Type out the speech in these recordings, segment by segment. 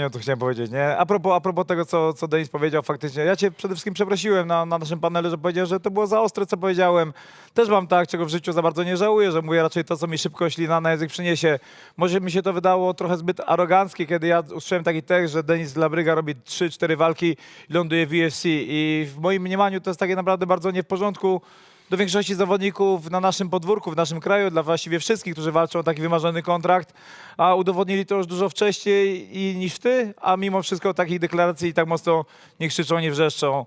Nie, to chciałem powiedzieć, nie? A propos, a propos tego, co, co Denis powiedział, faktycznie, ja cię przede wszystkim przeprosiłem na, na naszym panelu, że powiedziałem, że to było za ostre, co powiedziałem. Też mam tak, czego w życiu za bardzo nie żałuję, że mówię raczej to, co mi szybko ślina na język przyniesie. Może mi się to wydało trochę zbyt aroganckie, kiedy ja usłyszałem taki tekst, że Denis Labryga robi 3-4 walki i ląduje w UFC i w moim mniemaniu to jest takie naprawdę bardzo nie w porządku do większości zawodników na naszym podwórku, w naszym kraju, dla właściwie wszystkich, którzy walczą o taki wymarzony kontrakt, a udowodnili to już dużo wcześniej i niż ty, a mimo wszystko takich deklaracji tak mocno nie krzyczą, nie wrzeszczą.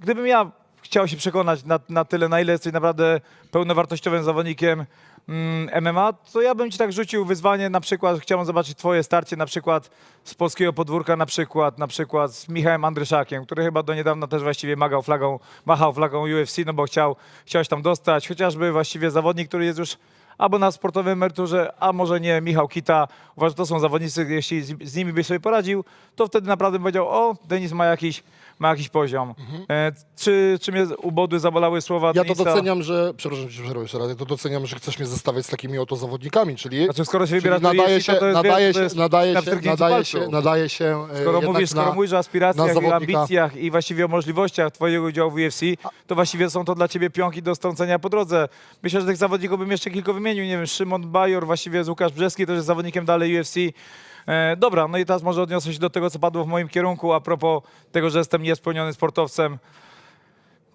Gdybym ja chciał się przekonać na, na tyle, na ile jesteś naprawdę pełnowartościowym zawodnikiem mm, MMA, to ja bym ci tak rzucił wyzwanie, na przykład chciałbym zobaczyć twoje starcie na przykład z polskiego podwórka, na przykład, na przykład z Michałem Andryszakiem, który chyba do niedawna też właściwie machał flagą, machał flagą UFC, no bo chciał, chciał się tam dostać, chociażby właściwie zawodnik, który jest już albo na sportowej emeryturze, a może nie, Michał Kita. Uważam, że to są zawodnicy, jeśli z, z nimi byś sobie poradził, to wtedy naprawdę bym powiedział, o, Denis ma jakiś, ma jakiś poziom. E, czy, czy mnie ubodły, zabolały słowa Mhm. Ja to doceniam, że, przepraszam, że przerwę jeszcze raz, ja to doceniam, że chcesz mnie zestawiać z takimi oto zawodnikami, czyli, Znaczy, skoro się czyli wybierasz do nadaje UFC, się, to jest, nadaje wiesz, to się, jest nadaje na się, nadaje palców. się, nadaje się e, Skoro jednak mówisz, skoro na- mówisz o aspiracjach i zawodnika. ambicjach i właściwie o możliwościach twojego udziału w UFC, to właściwie są to dla ciebie pionki do strącenia po drodze. Myślę, że tych zawodników bym jeszcze kilku wymienił. Nie wiem, Szymon Bajor, właściwie z Łukasz Brzeski, też jest zawodnikiem dalej UFC. E, dobra, no i teraz może odniosę się do tego, co padło w moim kierunku a propos tego, że jestem niespełnionym sportowcem.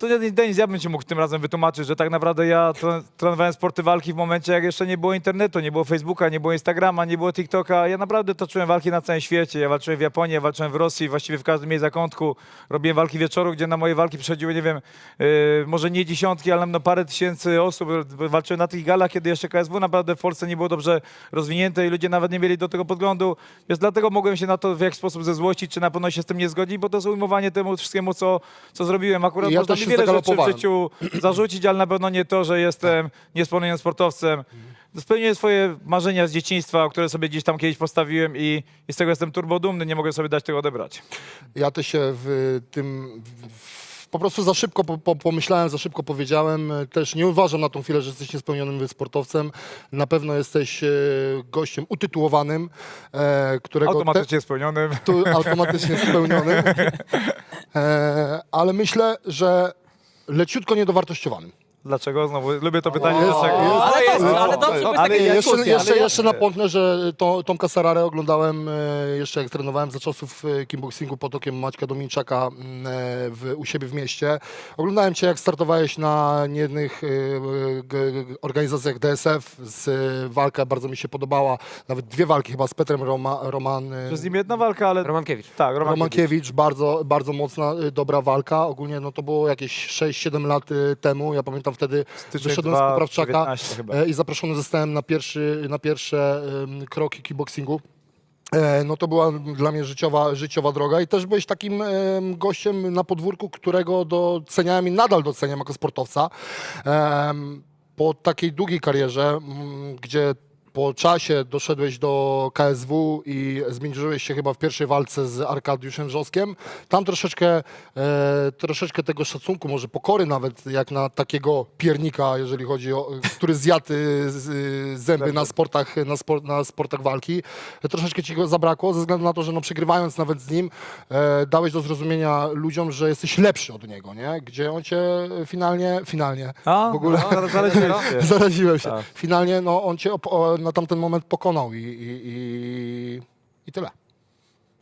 To Denis, ja bym ci mógł tym razem wytłumaczyć, że tak naprawdę ja tre- trenowałem sporty walki w momencie, jak jeszcze nie było internetu, nie było Facebooka, nie było Instagrama, nie było TikToka. Ja naprawdę toczyłem walki na całym świecie. Ja walczyłem w Japonii, ja walczyłem w Rosji, właściwie w każdym jej zakątku. Robiłem walki wieczoru, gdzie na moje walki przychodziły, nie wiem, yy, może nie dziesiątki, ale no parę tysięcy osób. Walczyłem na tych galach, kiedy jeszcze KSW naprawdę w Polsce nie było dobrze rozwinięte i ludzie nawet nie mieli do tego podglądu. Więc dlatego mogłem się na to w jakiś sposób zezłościć, czy na pewno się z tym nie zgodzić, bo to jest ujmowanie temu wszystkiemu, co, co zrobiłem. Akurat Ja można mi wiele rzeczy w zagalopowałem. życiu zarzucić, ale na pewno nie to, że jestem niespełnionym sportowcem. Spełniłem swoje marzenia z dzieciństwa, które sobie gdzieś tam kiedyś postawiłem i, i z tego jestem turbo dumny, nie mogę sobie dać tego odebrać. Ja też się w tym w, w, po prostu za szybko po, po, pomyślałem, za szybko powiedziałem. Też nie uważam na tą chwilę, że jesteś niespełnionym sportowcem. Na pewno jesteś e, gościem utytułowanym, e, którego te, Automatycznie spełnionym. tu automatycznie spełnionym. E, ale myślę, że leciutko niedowartościowanym. Dlaczego? Znowu lubię to pytanie. jest- dlaczego? jest- Ale, jest- to, ale jest- dobrze, bo jest ale takie jeszcze, dyskusje, jeszcze, ale jeszcze napomknę, że to, Tomka Sararę oglądałem e, jeszcze jak trenowałem za czasów e, kickboxingu pod okiem Maćka Dominczaka m, e, w, u siebie w mieście. Oglądałem Cię jak startowałeś na niejednych e, g, g, organizacjach DSF. Z, e, walka bardzo mi się podobała. Nawet dwie walki chyba z Petrem Roma, Roman. e, To z nim jedna walka, ale... Romankiewicz. Tak, Roman Romankiewicz, bardzo, bardzo mocna, y, dobra walka. Ogólnie no, to było jakieś 6-7 lat y, temu. Ja pamiętam wtedy Styczeń wyszedłem z poprawczaka 2019 chyba. e, i zaproszony zostałem na, pierwszy, na pierwsze kroki kickboxingu. E, No to była dla mnie życiowa, życiowa droga i też byłeś takim em, gościem na podwórku, którego doceniałem i nadal doceniam jako sportowca. Po takiej długiej karierze, gdzie po czasie doszedłeś do KSW i zmierzyłeś się chyba w pierwszej walce z Arkadiuszem Wrzoskiem. Tam troszeczkę, e, troszeczkę tego szacunku, może pokory nawet, jak na takiego piernika, jeżeli chodzi o, który zjadł z, y, zęby na sportach, na, spor, na sportach walki. E, Troszeczkę ci go zabrakło, ze względu na to, że no, przegrywając nawet z nim, e, dałeś do zrozumienia ludziom, że jesteś lepszy od niego, nie? Gdzie on cię finalnie, finalnie, A, w ogóle... no, zależy. Zaraziłem się. Tak. Finalnie no, on cię op- o, na tamten moment pokonał i, i, i, i tyle.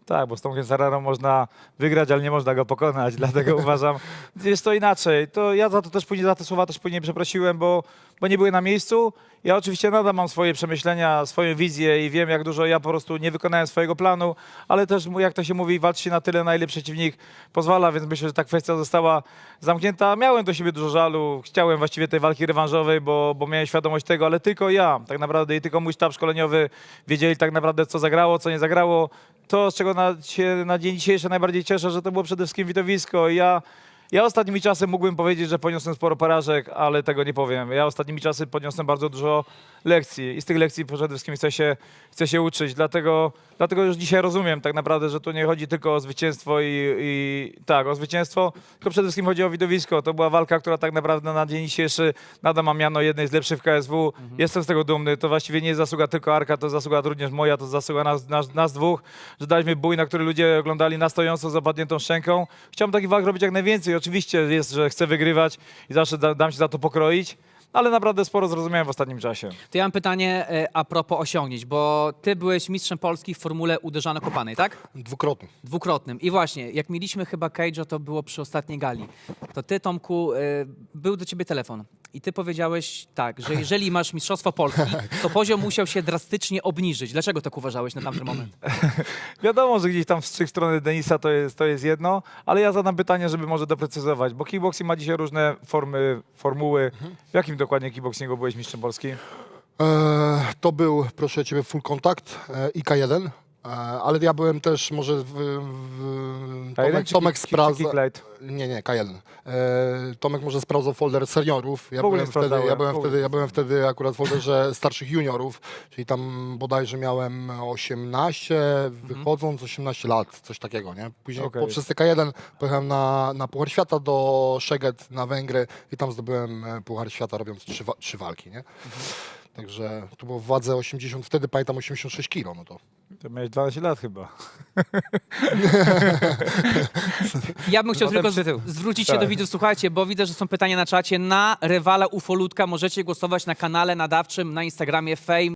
Tak, bo z Tomkiem Sararą można wygrać, ale nie można go pokonać, dlatego uważam, jest to inaczej. To ja za to też później, za te słowa też później przeprosiłem, bo, bo nie były na miejscu. Ja oczywiście nadal mam swoje przemyślenia, swoją wizję i wiem, jak dużo ja po prostu nie wykonałem swojego planu, ale też, jak to się mówi, walcz się na tyle, na ile przeciwnik pozwala, więc myślę, że ta kwestia została zamknięta. Miałem do siebie dużo żalu, chciałem właściwie tej walki rewanżowej, bo, bo miałem świadomość tego, ale tylko ja, tak naprawdę i tylko mój sztab szkoleniowy wiedzieli tak naprawdę, co zagrało, co nie zagrało. To, z czego na, się na dzień dzisiejszy najbardziej cieszę, że to było przede wszystkim widowisko. Ja, Ja ostatnimi czasy mógłbym powiedzieć, że poniosłem sporo porażek, ale tego nie powiem. Ja ostatnimi czasy podniosłem bardzo dużo lekcji i z tych lekcji przede wszystkim chcę się, chcę się uczyć. Dlatego, dlatego już dzisiaj rozumiem tak naprawdę, że tu nie chodzi tylko o zwycięstwo i, i tak, o zwycięstwo, tylko przede wszystkim chodzi o widowisko. To była walka, która tak naprawdę na dzień dzisiejszy nadal ma miano jednej z lepszych w KSW. Jestem z tego dumny. To właściwie nie jest zasługa tylko Arka, to zasługa również moja, to zasługa nas, nas, nas dwóch, że daliśmy bój, na który ludzie oglądali na stojąco z opadniętą szczęką. Chciałbym takich walk robić jak najwięcej. Oczywiście jest, że chcę wygrywać i zawsze da, dam się za to pokroić, ale naprawdę sporo zrozumiałem w ostatnim czasie. To ja mam pytanie e, a propos osiągnięć, bo ty byłeś mistrzem Polski w formule uderzano-kopanej, tak? Dwukrotny. Dwukrotnym. I właśnie, jak mieliśmy chyba Cage'a, to było przy ostatniej gali. To ty, Tomku, e, był do ciebie telefon. I ty powiedziałeś tak, że jeżeli masz Mistrzostwo Polski, to poziom musiał się drastycznie obniżyć. Dlaczego tak uważałeś na tamten moment? Wiadomo, że gdzieś tam wstrzyk strony Denisa to jest, to jest jedno, ale ja zadam pytanie, żeby może doprecyzować, bo kickboxing ma dzisiaj różne formy, formuły. W jakim dokładnie kickboxingu byłeś mistrzem Polski? E, to był, proszę ciebie, full kontakt e, IK1. E, ale ja byłem też może w, w Tomek, Tomek sprawdza. Nie, nie, K1. E, Tomek może sprawdzał folder seniorów. Ja byłem, wtedy, ja, byłem wtedy, ja byłem wtedy akurat w folderze starszych juniorów, czyli tam bodajże miałem 18, wychodząc 18 lat, coś takiego, nie? Później Okej. poprzez TK1 pojechałem na, na Puchar Świata do Szeged na Węgry i tam zdobyłem e, Puchar Świata robiąc trzy, trzy walki, nie? Także to było w wadze 80, wtedy pamiętam 86 kilo, no to. To miałeś 12 lat chyba. Ja bym chciał Potem tylko zwrócić się Tak. do widzów. Słuchajcie, bo widzę, że są pytania na czacie. Na rywala Ufolutka możecie głosować na kanale nadawczym na Instagramie Fame